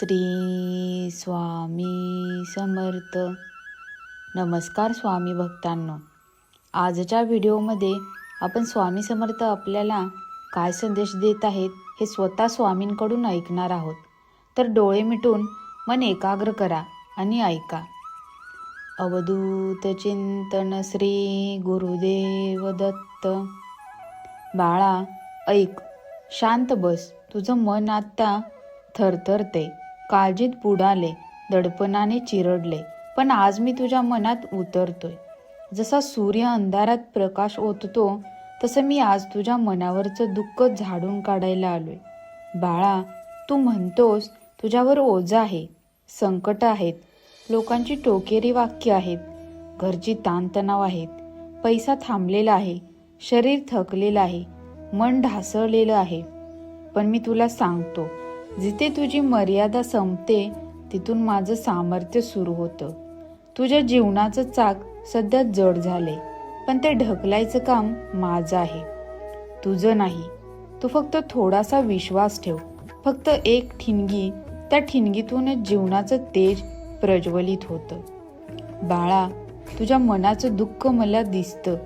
श्री स्वामी समर्थ. नमस्कार स्वामी भक्तांनो. आजच्या व्हिडिओमध्ये आपण स्वामी समर्थ आपल्याला काय संदेश देत आहेत हे स्वतः स्वामींकडून ऐकणार आहोत. तर डोळे मिटून मन एकाग्र करा आणि ऐका. अवधूत चिंतन श्री गुरुदेव दत्त. बाळा ऐक. शांत बस. तुझं मन आत्ता थरथरते. काळजीत बुडाले दडपणाने चिरडले. पण आज मी तुझ्या मनात उतरतोय. जसा सूर्य अंधारात प्रकाश ओततो तसं मी आज तुझ्या मनावरचं दुःख झाडून काढायला आलोय. बाळा तू म्हणतोस तुझ्यावर ओझ आहे संकट आहेत लोकांची टोकेरी वाक्य आहेत घरची ताणतणाव आहेत पैसा थांबलेला आहे शरीर थकलेलं आहे मन ढासळलेलं आहे. पण मी तुला सांगतो जिथे तुझी मर्यादा संपते तिथून माझं सामर्थ्य सुरू होतं. तुझ्या जीवनाचं चाक सध्या जड झाले पण ते ढकलायचं काम माझं आहे. तुझं नाही. तू फक्त थोडासा विश्वास ठेव. फक्त एक ठिणगी त्या ठिणगीतूनच जीवनाचं तेज प्रज्वलित होतं. बाळा तुझ्या मनाचं दुःख मला दिसतं.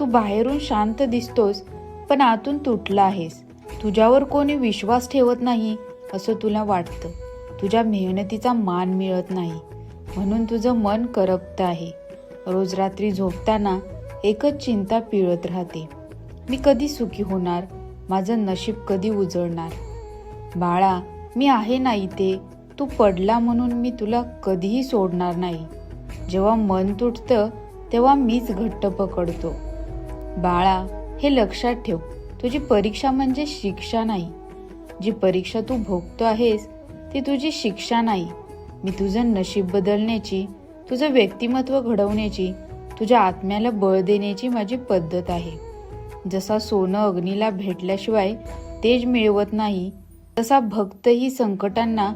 तू बाहेरून शांत दिसतोस पण आतून तुटला आहेस. तुझ्यावर कोणी विश्वास ठेवत नाही. असं तुला वाटतं. तुझ्या मेहनतीचा मान मिळत नाही. म्हणून तुझं मन करपत आहे. रोज रात्री झोपताना एकच चिंता पिळत राहते. मी कधी सुखी होणार? माझं नशीब कधी उजळणार? बाळा मी आहे ना इथे. तू पडला म्हणून मी तुला कधीही सोडणार नाही. जेव्हा मन तुटतं तेव्हा मीच घट्ट पकडतो. बाळा हे लक्षात ठेव. तुझी परीक्षा म्हणजे शिक्षा नाही. जी परीक्षा तू भोगतो आहेस ती तुझी शिक्षा नाही. मी तुझं नशीब बदलण्याची तुझं व्यक्तिमत्व घडवण्याची तुझ्या आत्म्याला बळ देण्याची माझी पद्धत आहे. जसा सोनं अग्नीला भेटल्याशिवाय तेज मिळवत नाही तसा भक्तही संकटांना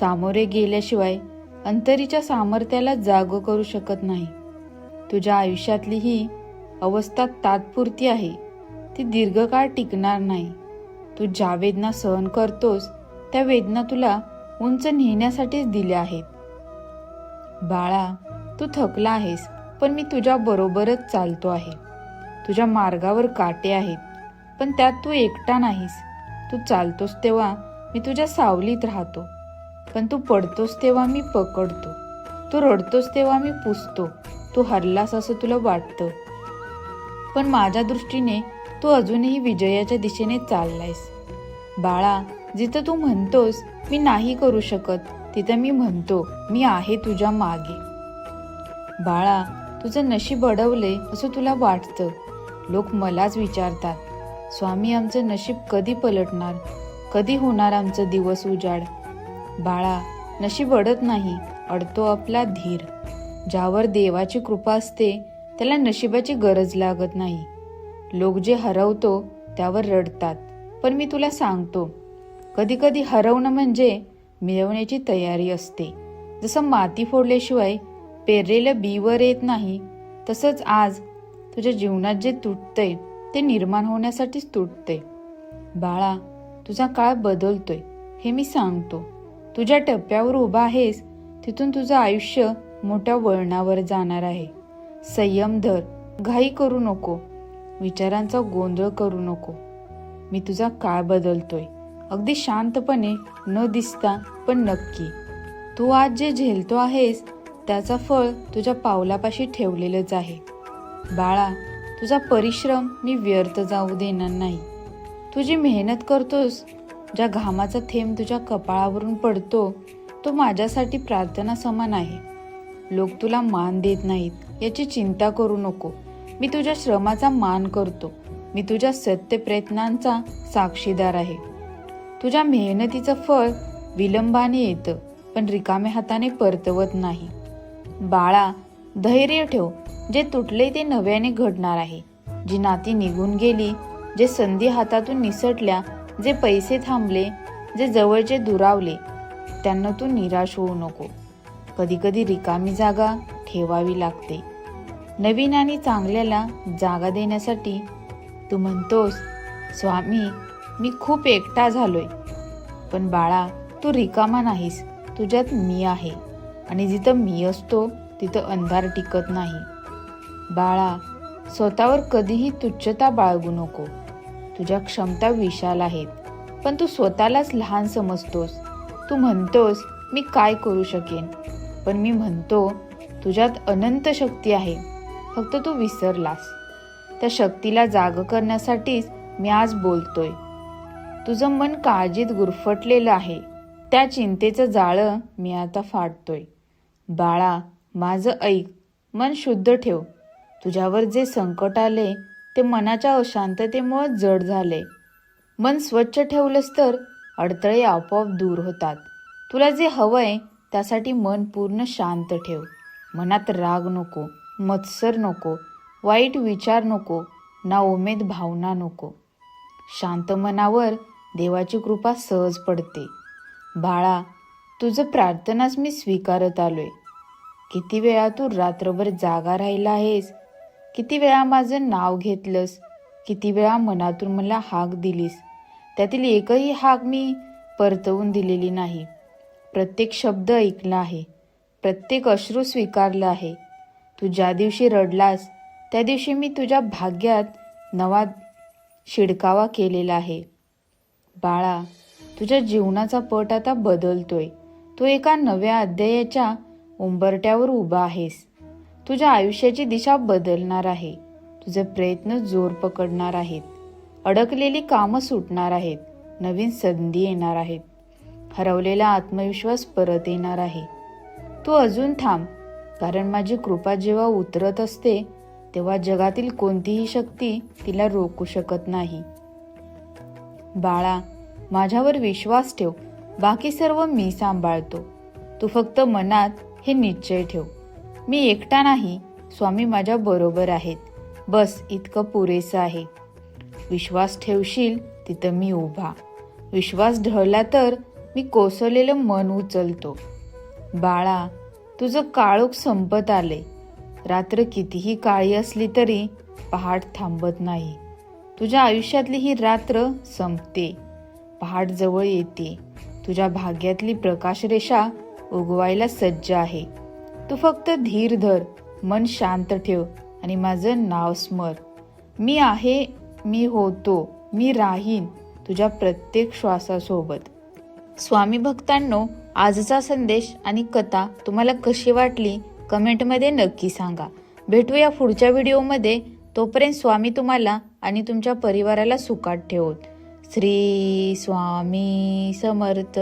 सामोरे गेल्याशिवाय अंतरीच्या सामर्थ्याला जाग करू शकत नाही. तुझ्या आयुष्यातली ही अवस्था तात्पुरती आहे. ती दीर्घकाळ टिकणार नाही. तू ज्या वेदना सहन करतोस त्या वेदना तुला उंच नेण्यासाठीच दिल्या आहेत. बाळा तू थकला आहेस पण मी तुझ्या बरोबरच चालतो आहे. तुझ्या मार्गावर काटे आहेत पण त्यात तू एकटा नाहीस. तू चालतोस तेव्हा मी तुझ्या सावलीत राहतो पण तू पडतोस तेव्हा मी पकडतो. तू रडतोस तेव्हा मी पुसतो तू हरलास असं तुला वाटतं. पण माझ्या दृष्टीने तू अजूनही विजयाच्या दिशेने चाललायस. बाळा जिथं तू म्हणतोस मी नाही करू शकत. तिथं मी म्हणतो मी आहे तुझ्या मागे. बाळा तुझं नशीब अडवले असं तुला वाटतं. लोक मलाच विचारतात स्वामी आमचं नशीब कधी पलटणार? कधी होणार आमचं दिवस उजाड? बाळा नशीब अडत नाही अडतो आपला धीर. ज्यावर देवाची कृपा असते त्याला नशिबाची गरज लागत नाही. लोक जे हरवतो त्यावर रडतात. पण मी तुला सांगतो कधी कधी हरवणं म्हणजे मिळवण्याची तयारी असते. जसं माती फोडल्याशिवाय पेरलेलं बीवर येत नाही तसंच आज तुझ्या जीवनात जे तुटतंय ते निर्माण होण्यासाठीच तुटते बाळा तुझा काळ बदलतोय हे मी सांगतो. तुझ्या टप्प्यावर उभा आहेस तिथून तुझं आयुष्य मोठ्या वळणावर जाणार आहे. संयम धर घाई करू नको. विचारांचा गोंधळ करू नको. मी तुझा काळ बदलतोय. अगदी शांतपणे न दिसता पण नक्की. तू आज जे झेलतो आहेस त्याचा फळ तुझ्या पावलापाशी ठेवलेलंच आहे. बाळा तुझा परिश्रम मी व्यर्थ जाऊ देणार नाही. तुझी मेहनत करतोस ज्या घामाचा थेंब तुझ्या कपाळावरून पडतो तो माझ्यासाठी प्रार्थना समान आहे. लोक तुला मान देत नाहीत याची चिंता करू नको. मी तुझ्या श्रमाचा मान करतो. मी तुझ्या सत्य प्रयत्नांचा साक्षीदार आहे. तुझ्या मेहनतीचं फळ विलंबाने येतं पण रिकाम्या हाताने परतवत नाही. बाळा धैर्य ठेव जे तुटले ते नव्याने घडणार आहे. जी नाती निघून गेली जे संधी हातातून निसटल्या जे पैसे थांबले जे जवळचे दुरावले त्यांना तू निराश होऊ नको. कधी कधी रिकामी जागा ठेवावी लागते. नवीन आणि चांगल्याला जागा देण्यासाठी तू म्हणतोस स्वामी मी खूप एकटा झालोय. पण बाळा तू रिकामा नाहीस. तुझ्यात मी आहे. आणि जिथं मी असतो तिथं अंधार टिकत नाही. बाळा स्वतःवर कधीही तुच्छता बाळगू नको. तुझ्या क्षमता विशाल आहेत. पण तू स्वतःलाच लहान समजतोस. तू म्हणतोस मी काय करू शकेन? पण मी म्हणतो तुझ्यात अनंत शक्ती आहे. फक्त तू विसरलास. त्या शक्तीला जाग करण्यासाठीच मी आज बोलतोय. तुझं मन काळजीत गुरफटलेलं आहे. त्या चिंतेचं जाळं मी आता फाटतोय बाळा माझं ऐक मन शुद्ध ठेव. तुझ्यावर जे संकट आले ते मनाच्या अशांततेमुळे जड झाले. मन स्वच्छ ठेवलंस तर अडथळे आपोआप दूर होतात. तुला जे हवंय त्यासाठी मन पूर्ण शांत ठेव. मनात राग नको मत्सर नको वाईट विचार नको ना उमेद भावना नको. शांत मनावर देवाची कृपा सहज पडते. बाळा तुझं प्रार्थनाच मी स्वीकारत आलोय. किती वेळा तू रात्रभर जागा राहिला आहेस? किती वेळा माझं नाव घेतलंस? किती वेळा मनातून मला हाक दिलीस? त्यातील एकही हाक मी परतवून दिलेली नाही. प्रत्येक शब्द ऐकला आहे. प्रत्येक अश्रू स्वीकारला आहे. तू ज्या दिवशी रडलास त्या दिवशी मी तुझ्या भाग्यात नवा शिडकावा केलेला आहे. बाळा तुझ्या जीवनाचा पट आता बदलतोय. तू एका नव्या अध्यायाच्या उंबरट्यावर उभा आहेस. तुझ्या आयुष्याची दिशा बदलणार आहे. तुझे प्रयत्न जोर पकडणार आहेत. अडकलेली कामं सुटणार आहेत. नवीन संधी येणार आहेत. हरवलेला आत्मविश्वास परत येणार आहे. तू अजून थांब कारण माझी कृपा जेव्हा उतरत असते तेव्हा जगातील कोणतीही शक्ती तिला रोखू शकत नाही. बाळा माझ्यावर विश्वास ठेव. बाकी सर्व मी सांभाळतो. तू फक्त मनात हे निश्चय ठेव. मी एकटा नाही. स्वामी माझ्या बरोबर आहेत. बस इतकं पुरेसं आहे. विश्वास ठेवशील तिथं मी उभा. विश्वास ढळला तर मी कोसळलेलं मन उचलतो. बाळा तुझं काळोख संपत आले रात्र कितीही काळी असली तरी पहाट थांबत नाही. तुझ्या आयुष्यातली ही रात्र संपते. पहाट जवळ येते. तुझ्या भाग्यातली प्रकाशरेषा उगवायला सज्ज आहे. तू फक्त धीर धर मन शांत ठेव आणि माझं नाव स्मर. मी आहे मी होतो मी राहीन तुझ्या प्रत्येक श्वासासोबत. स्वामी भक्तांनो आजचा संदेश आणि कथा तुम्हाला कशी वाटली? कमेंटमध्ये नक्की सांगा. भेटूया पुढच्या व्हिडिओमध्ये. तोपर्यंत स्वामी तुम्हाला आणि तुमच्या परिवाराला सुखात ठेवत. श्री स्वामी समर्थ.